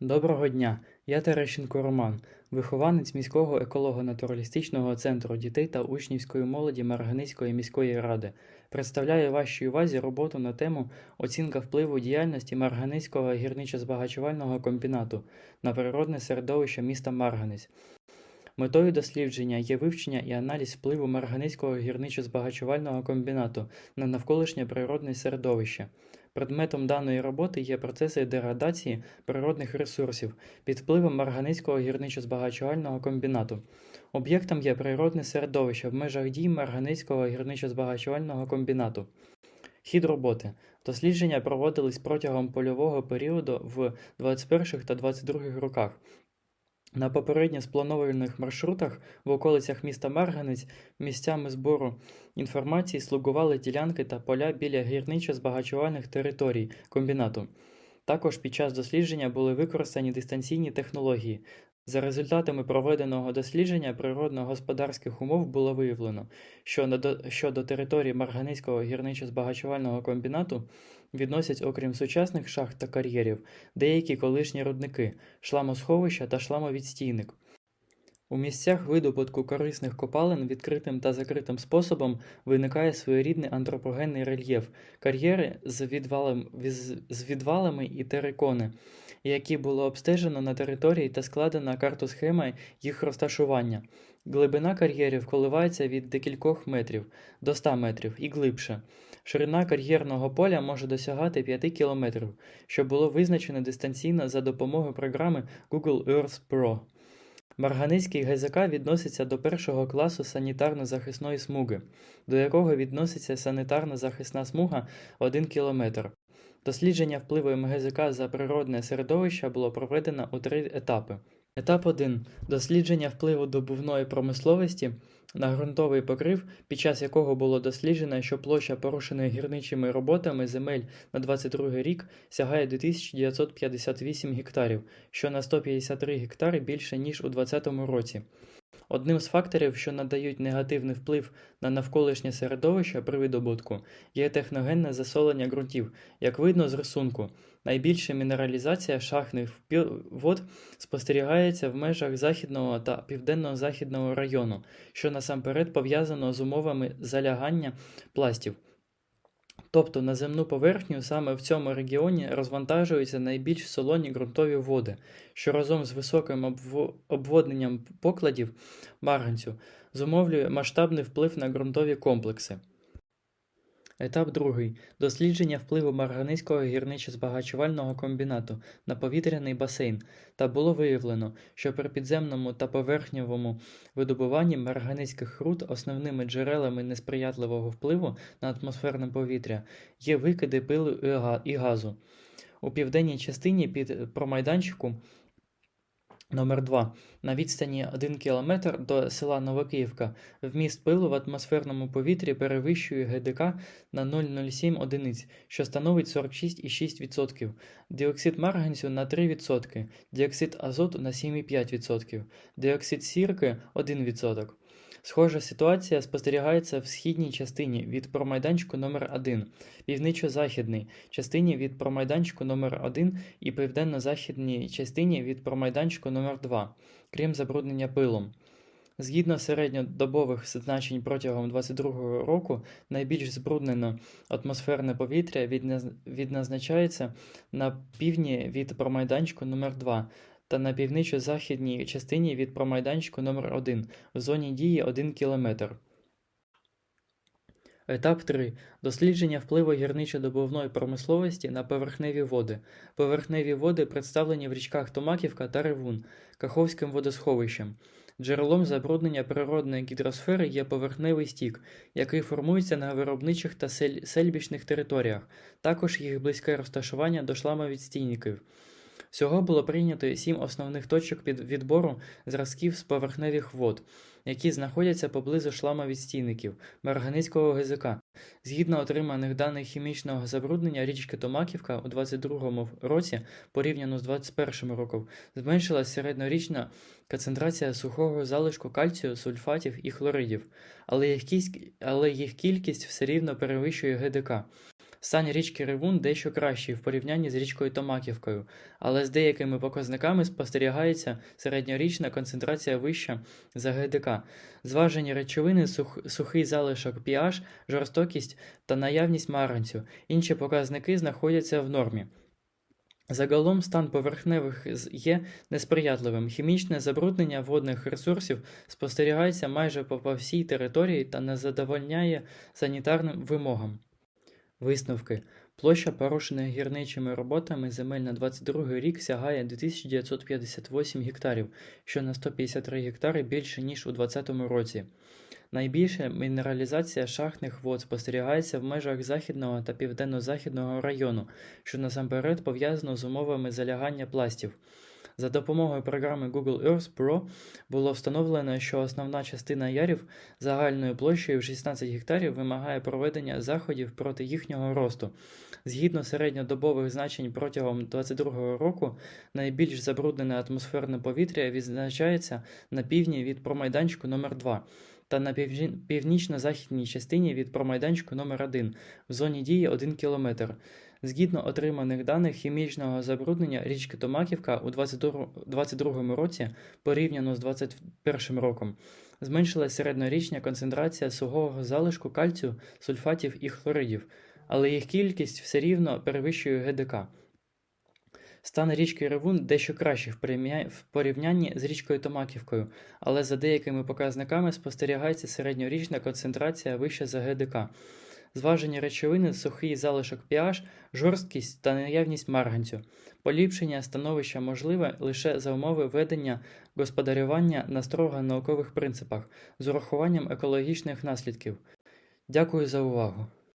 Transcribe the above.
Доброго дня! Я Терещенко Роман, вихованець міського еколого-натуралістичного центру дітей та учнівської молоді Марганицької міської ради. Представляю вашій увазі роботу на тему оцінка впливу діяльності Марганицького гірничо-збагачувального комбінату на природне середовище міста Марганець. Метою дослідження є вивчення і аналіз впливу Марганицького гірничо-збагачувального комбінату на навколишнє природне середовище. Предметом даної роботи є процеси деградації природних ресурсів під впливом Марганицького гірничо-збагачувального комбінату. Об'єктом є природне середовище в межах дій Марганицького гірничо-збагачувального комбінату. Хід роботи. Дослідження проводились протягом польового періоду в 21 та 22 роках. На попередньо спланованих маршрутах в околицях міста Марганець місцями збору інформації слугували ділянки та поля біля гірничо-збагачувальних територій комбінату. Також під час дослідження були використані дистанційні технології. За результатами проведеного дослідження природно-господарських умов було виявлено, що до- що до території Марганицького гірничо-збагачувального комбінату відносять, окрім сучасних шахт та кар'єрів, деякі колишні рудники, шламосховища та шламовідстійник. У місцях видобутку корисних копалин відкритим та закритим способом виникає своєрідний антропогенний рельєф, кар'єри з, відвалом, віз- з відвалами і терикони, які було обстежено на території та складена картосхема їх розташування. Глибина кар'єрів коливається від декількох метрів до 100 метрів і глибше. Ширина кар'єрного поля може досягати 5 кілометрів, що було визначено дистанційно за допомогою програми Google Earth Pro. Марганицький ГЗК відноситься до першого класу санітарно-захисної смуги, до якого відноситься санітарно-захисна смуга 1 км. Дослідження впливу МГЗК за природне середовище було проведено у три етапи. Етап 1. Дослідження впливу добувної промисловості на ґрунтовий покрив, під час якого було досліджено, що площа порушених гірничими роботами земель на 22 рік сягає 2958 гектарів, що на 153 гектари більше, ніж у 2020 році. Одним з факторів, що надають негативний вплив на навколишнє середовище при видобутку, є техногенне засолення ґрунтів. Як видно з рисунку, найбільша мінералізація шахтних вод спостерігається в межах західного та південно-західного району, що насамперед пов'язано з умовами залягання пластів. Тобто на земну поверхню саме в цьому регіоні розвантажуються найбільш солоні ґрунтові води, що разом з високим обво- обводненням покладів марганцю зумовлює масштабний вплив на ґрунтові комплекси. Етап другий. Дослідження впливу Марганицького гірничо-збагачувального комбінату на повітряний басейн. Та було виявлено, що при підземному та поверхневому видобуванні марганицьких руд основними джерелами несприятливого впливу на атмосферне повітря є викиди пилу і газу. У південній частині під промайданчику Номер 2. На відстані 1 км до села Новокиївка вміст пилу в атмосферному повітрі перевищує ГДК на 0,07 одиниць, що становить 46,6%, діоксид марганцю на 3%, діоксид азоту на 7,5%, діоксид сірки 1%. Схожа ситуація спостерігається в східній частині від промайданчику номер 1 північно-західній частині від промайданчику номер 1 і південно-західній частині від промайданчику номер 2 крім забруднення пилом. Згідно середньодобових значень протягом 2022 року, найбільш збруднено атмосферне повітря відназ- відзначається на півдні від промайданчику номер 2 та на північно-західній частині від промайданчику номер 1 в зоні дії 1 км. Етап 3. Дослідження впливу гірничо-добувної промисловості на поверхневі води. Поверхневі води представлені в річках Томаківка та Ревун, Каховським водосховищем. Джерелом забруднення природної гідросфери є поверхневий стік, який формується на виробничих та сель- сельбічних територіях, також їх близьке розташування до шламовідстійників. Всього було прийнято сім основних точок під відбору зразків з поверхневих вод, які знаходяться поблизу шламовідстійників Марганицького ГЗК. Згідно отриманих даних хімічного забруднення річки Томаківка у 2022 році порівняно з 2021 роком зменшилась середньорічна концентрація сухого залишку кальцію, сульфатів і хлоридів, але їх кількість все рівно перевищує ГДК. Стан річки Ревун дещо кращий в порівнянні з річкою Томаківкою, але з деякими показниками спостерігається середньорічна концентрація вища за ГДК. Зважені речовини, сух, сухий залишок pH, жорстокість та наявність марганцю. Інші показники знаходяться в нормі. Загалом стан поверхневих є несприятливим. Хімічне забруднення водних ресурсів спостерігається майже по всій території та не задовольняє санітарним вимогам. Висновки. Площа, порушена гірничими роботами земель на 22 рік сягає 2958 гектарів, що на 153 гектари більше, ніж у 2020 році. Найбільша мінералізація шахтних вод спостерігається в межах західного та південно-західного району, що насамперед пов'язано з умовами залягання пластів. За допомогою програми Google Earth Pro було встановлено, що основна частина ярів загальною площею в 16 гектарів вимагає проведення заходів проти їхнього росту. Згідно середньодобових значень протягом 2022 року, найбільш забруднене атмосферне повітря відзначається на півдні від промайданчику номер 2 та на північно-західній частині від промайданчику номер 1 в зоні дії 1 км. Згідно отриманих даних хімічного забруднення річки Томаківка у 2022 році порівняно з 2021 роком зменшилась середньорічна концентрація сухого залишку кальцію, сульфатів і хлоридів, але їх кількість все рівно перевищує ГДК. Стан річки Ревун дещо кращий в порівнянні з річкою Томаківкою, але за деякими показниками спостерігається середньорічна концентрація вища за ГДК. Зважені речовини, сухий залишок pH, жорсткість та наявність марганцю. Поліпшення становища можливе лише за умови ведення господарювання на строго наукових принципах з урахуванням екологічних наслідків. Дякую за увагу.